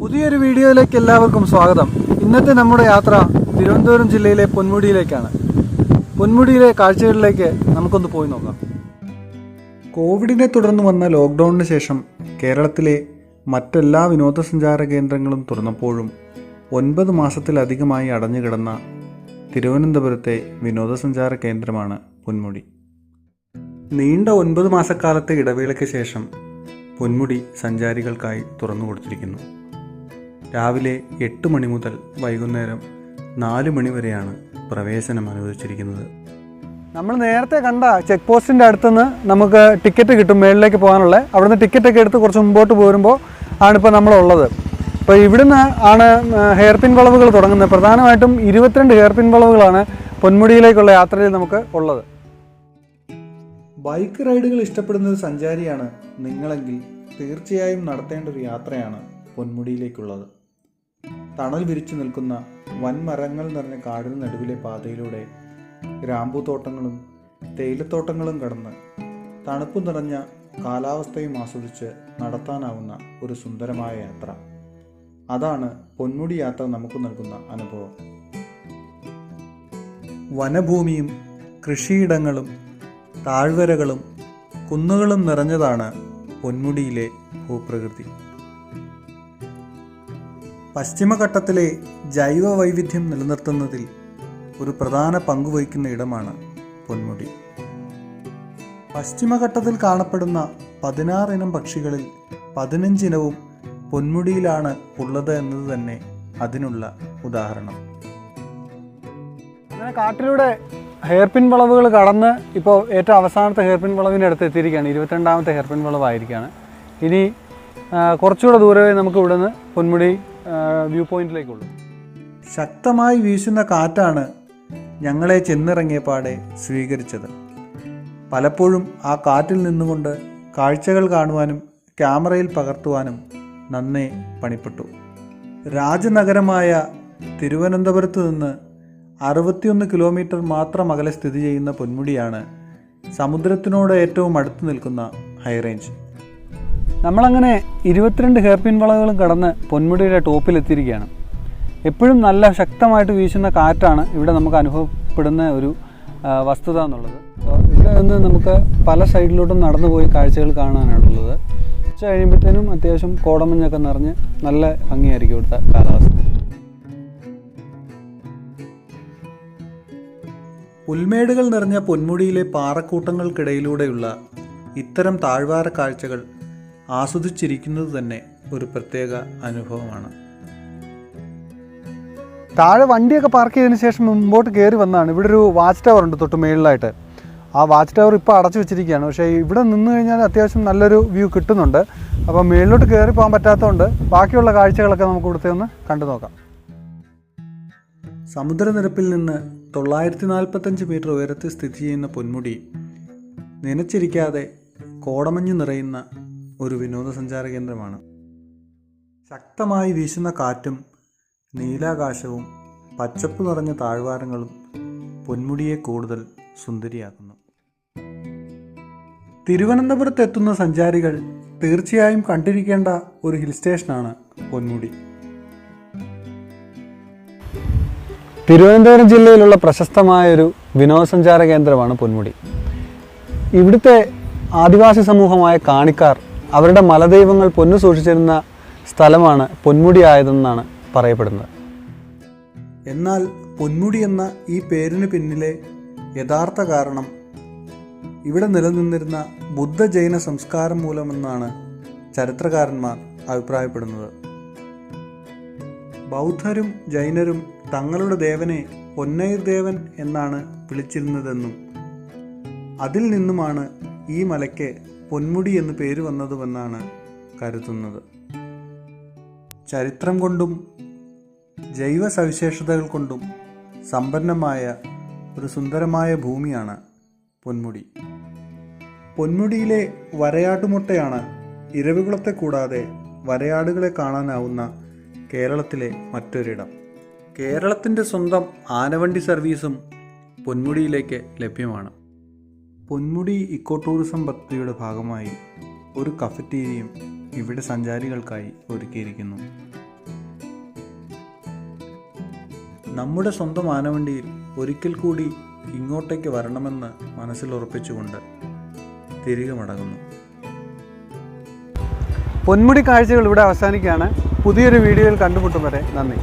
പുതിയൊരു വീഡിയോയിലേക്ക് എല്ലാവർക്കും സ്വാഗതം. ഇന്നത്തെ നമ്മുടെ യാത്ര തിരുവനന്തപുരം ജില്ലയിലെ പൊന്മുടിയിലേക്കാണ്. പൊന്മുടിയിലെ കാഴ്ചകളിലേക്ക് നമുക്കൊന്ന് പോയി നോക്കാം. കോവിഡിനെ തുടർന്ന് വന്ന ലോക്ക്ഡൗണിന് ശേഷം കേരളത്തിലെ മറ്റെല്ലാ വിനോദസഞ്ചാര കേന്ദ്രങ്ങളും തുറന്നപ്പോഴും ഒൻപത് മാസത്തിലധികമായി അടഞ്ഞുകിടന്ന തിരുവനന്തപുരത്തെ വിനോദസഞ്ചാര കേന്ദ്രമാണ് പൊന്മുടി. നീണ്ട ഒൻപത് മാസക്കാലത്തെ ഇടവേളയ്ക്ക് ശേഷം പൊന്മുടി സഞ്ചാരികൾക്കായി തുറന്നു കൊടുത്തിരിക്കുന്നു രാവിലെ എട്ട് മണി മുതൽ വൈകുന്നേരം നാല് മണി വരെയാണ് പ്രവേശനം അനുവദിച്ചിരിക്കുന്നത്. നമ്മൾ നേരത്തെ കണ്ട ചെക്ക് പോസ്റ്റിന്റെ അടുത്തുനിന്ന് നമുക്ക് ടിക്കറ്റ് കിട്ടും മേളിലേക്ക് പോകാനുള്ള. അവിടുന്ന് ടിക്കറ്റൊക്കെ എടുത്ത് കുറച്ച് മുമ്പോട്ട് പോരുമ്പോൾ ആണിപ്പോൾ നമ്മളുള്ളത്. അപ്പോൾ ഇവിടുന്ന് ആണ് ഹെയർ പിൻ വളവുകൾ തുടങ്ങുന്നത്. പ്രധാനമായിട്ടും ഇരുപത്തിരണ്ട് ഹെയർ പിൻ വളവുകളാണ് പൊന്മുടിയിലേക്കുള്ള യാത്രയിൽ നമുക്ക് ഉള്ളത്. ബൈക്ക് റൈഡുകൾ ഇഷ്ടപ്പെടുന്ന ഒരു സഞ്ചാരിയാണ്. നിങ്ങളെങ്കിൽ തീർച്ചയായും നടത്തേണ്ട ഒരു യാത്രയാണ് പൊന്മുടിയിലേക്കുള്ളത്. തണൽ വിരിച്ചു നിൽക്കുന്ന വൻമരങ്ങൾ നിറഞ്ഞ കാടിന് നടുവിലെ പാതയിലൂടെ ഗ്രാമ്പൂത്തോട്ടങ്ങളും തേയിലത്തോട്ടങ്ങളും കടന്ന് തണുപ്പ് നിറഞ്ഞ കാലാവസ്ഥയും ആസ്വദിച്ച് നടത്താനാവുന്ന ഒരു സുന്ദരമായ യാത്ര. അതാണ് പൊന്മുടി യാത്ര നമുക്ക് നൽകുന്ന അനുഭവം. വനഭൂമിയും കൃഷിയിടങ്ങളും താഴ്വരകളും കുന്നുകളും നിറഞ്ഞതാണ് പൊന്മുടിയിലെ ഭൂപ്രകൃതി. പശ്ചിമഘട്ടത്തിലെ ജൈവ വൈവിധ്യം നിലനിർത്തുന്നതിൽ ഒരു പ്രധാന പങ്ക് വഹിക്കുന്ന ഇടമാണ് പൊന്മുടി. പശ്ചിമഘട്ടത്തിൽ കാണപ്പെടുന്ന പതിനാറ് ഇനം പക്ഷികളിൽ പതിനഞ്ചിനവും പൊന്മുടിയിലാണ് ഉള്ളത് എന്നത് തന്നെ അതിനുള്ള ഉദാഹരണം. അങ്ങനെ കാട്ടിലൂടെ ഹെയർപിൻ വളവുകൾ കടന്ന് ഇപ്പോൾ ഏറ്റവും അവസാനത്തെ ഹെയർപിൻ വളവിന്റെ അടുത്ത് എത്തിയിരിക്കുകയാണ്. ഇരുപത്തിരണ്ടാമത്തെ ഹെയർപിൻ വളവായിരിക്കുകയാണ്. ഇനി കുറച്ചുകൂടെ ദൂരമേ നമുക്ക് ഇവിടുന്ന് പൊന്മുടി വ്യൂ പോയിന്റിലേക്കുള്ളൂ. ശക്തമായി വീശുന്ന കാറ്റാണ് ഞങ്ങളെ ചെന്നിറങ്ങിയ പാടെ സ്വീകരിച്ചത്. പലപ്പോഴും ആ കാറ്റിൽ നിന്നുകൊണ്ട് കാഴ്ചകൾ കാണുവാനും ക്യാമറയിൽ പകർത്തുവാനും നന്നേ പണിപ്പെട്ടു. രാജനഗരമായ തിരുവനന്തപുരത്ത് നിന്ന് അറുപത്തിയൊന്ന് കിലോമീറ്റർ മാത്രം അകലെ സ്ഥിതി ചെയ്യുന്ന പൊന്മുടിയാണ് സമുദ്രത്തിനോട് ഏറ്റവും അടുത്ത് നിൽക്കുന്ന ഹൈറേഞ്ച് നമ്മളങ്ങനെ ഇരുപത്തിരണ്ട് ഹെയർപിൻ വളകളും കടന്ന് പൊന്മുടിയുടെ ടോപ്പിലെത്തിയിരിക്കുകയാണ് എപ്പോഴും നല്ല ശക്തമായിട്ട് വീശുന്ന കാറ്റാണ് ഇവിടെ നമുക്ക് അനുഭവപ്പെടുന്ന ഒരു വസ്തുത എന്നുള്ളത്. ഇവിടെ നിന്ന് നമുക്ക് പല സൈഡിലോട്ടും നടന്നു പോയി കാഴ്ചകൾ കാണാനാണുള്ളത് ഉച്ച കഴിയുമ്പോഴത്തേനും അത്യാവശ്യം കോടമഞ്ഞൊക്കെ നിറഞ്ഞ് നല്ല ഭംഗിയായിരിക്കും ഇവിടുത്തെ കാലാവസ്ഥ. പുൽമേടുകൾ നിറഞ്ഞ പൊന്മുടിയിലെ പാറക്കൂട്ടങ്ങൾക്കിടയിലൂടെയുള്ള ഇത്തരം താഴ്വാര കാഴ്ചകൾ ആസ്വദിച്ചിരിക്കുന്നത് തന്നെ ഒരു പ്രത്യേക അനുഭവമാണ്. താഴെ വണ്ടിയൊക്കെ പാർക്ക് ചെയ്തതിന് ശേഷം മുമ്പോട്ട് കയറി വന്നതാണ് ഇവിടെ ഒരു വാച്ച് ടവർ ഉണ്ട് തൊട്ട് മേളിലായിട്ട്. ആ വാച്ച് ടവർ ഇപ്പോൾ അടച്ചു വെച്ചിരിക്കുകയാണ്. പക്ഷേ ഇവിടെ നിന്ന് കഴിഞ്ഞാൽ അത്യാവശ്യം നല്ലൊരു വ്യൂ കിട്ടുന്നുണ്ട്. അപ്പോൾ മേളിലോട്ട് കയറി പോകാൻ പറ്റാത്തതുകൊണ്ട് ബാക്കിയുള്ള കാഴ്ചകളൊക്കെ നമുക്ക് ഇവിടുത്തെ ഒന്ന് കണ്ടു നോക്കാം. സമുദ്രനിരപ്പിൽ നിന്ന് തൊള്ളായിരത്തി നാൽപ്പത്തഞ്ച് മീറ്റർ ഉയരത്തിൽ സ്ഥിതി ചെയ്യുന്ന പൊന്മുടി നനച്ചിരിക്കാതെ കോടമഞ്ഞു നിറയുന്ന ഒരു വിനോദസഞ്ചാര കേന്ദ്രമാണ്. ശക്തമായി വീശുന്ന കാറ്റും നീലാകാശവും പച്ചപ്പ് നിറഞ്ഞ താഴ്വാരങ്ങളും പൊന്മുടിയെ കൂടുതൽ സുന്ദരിയാക്കുന്നു. തിരുവനന്തപുരത്ത് എത്തുന്ന സഞ്ചാരികൾ തീർച്ചയായും കണ്ടിരിക്കേണ്ട ഒരു ഹിൽ സ്റ്റേഷനാണ് പൊന്മുടി. തിരുവനന്തപുരം ജില്ലയിലുള്ള പ്രശസ്തമായ ഒരു വിനോദസഞ്ചാര കേന്ദ്രമാണ് പൊന്മുടി. ഇവിടുത്തെ ആദിവാസി സമൂഹമായ കാണിക്കാർ അവരുടെ മലദൈവങ്ങൾ പൊന്നു സൂക്ഷിച്ചിരുന്ന സ്ഥലമാണ് പൊന്മുടി ആയതെന്നാണ് പറയപ്പെടുന്നത്. എന്നാൽ പൊന്മുടി എന്ന ഈ പേരിന് പിന്നിലെ യഥാർത്ഥ കാരണം ഇവിടെ നിലനിന്നിരുന്ന ബുദ്ധ ജൈന സംസ്കാരം മൂലമെന്നാണ് ചരിത്രകാരന്മാർ അഭിപ്രായപ്പെടുന്നത്. ബൗദ്ധരും ജൈനരും തങ്ങളുടെ ദേവനെ പൊന്നൈർ ദേവൻ എന്നാണ് വിളിച്ചിരുന്നതെന്നും അതിൽ നിന്നുമാണ് ഈ മലയ്ക്ക് പൊന്മുടി എന്ന് പേര് വന്നതുമെന്നാണ് കരുതുന്നത്. ചരിത്രം കൊണ്ടും ജൈവ സവിശേഷതകൾ കൊണ്ടും സമ്പന്നമായ ഒരു സുന്ദരമായ ഭൂമിയാണ് പൊന്മുടി. പൊന്മുടിയിലെ വരയാട്ടുമുട്ടയാണ് ഇരവികുളത്തെ കൂടാതെ വരയാടുകളെ കാണാനാവുന്ന കേരളത്തിലെ മറ്റൊരിടം. കേരളത്തിന്റെ സ്വന്തം ആനവണ്ടി സർവീസും പൊന്മുടിയിലേക്ക് ലഭ്യമാണ്. പൊന്മുടി ഇക്കോ ടൂറിസം പദ്ധതിയുടെ ഭാഗമായി ഒരു കഫറ്റീരിയയും ഇവിടെ സഞ്ചാരികൾക്കായി ഒരുക്കിയിരിക്കുന്നു. നമ്മുടെ സ്വന്തം ആനവണ്ടിയിൽ ഒരിക്കൽ കൂടി ഇങ്ങോട്ടേക്ക് വരണമെന്ന് മനസ്സിലുറപ്പിച്ചുകൊണ്ട് തിരികെ മടങ്ങുന്നു. പൊന്മുടി കാഴ്ചകൾ ഇവിടെ അവസാനിക്കുകയാണ്. പുതിയൊരു വീഡിയോയിൽ കണ്ടുമുട്ടും വരെ നന്ദി.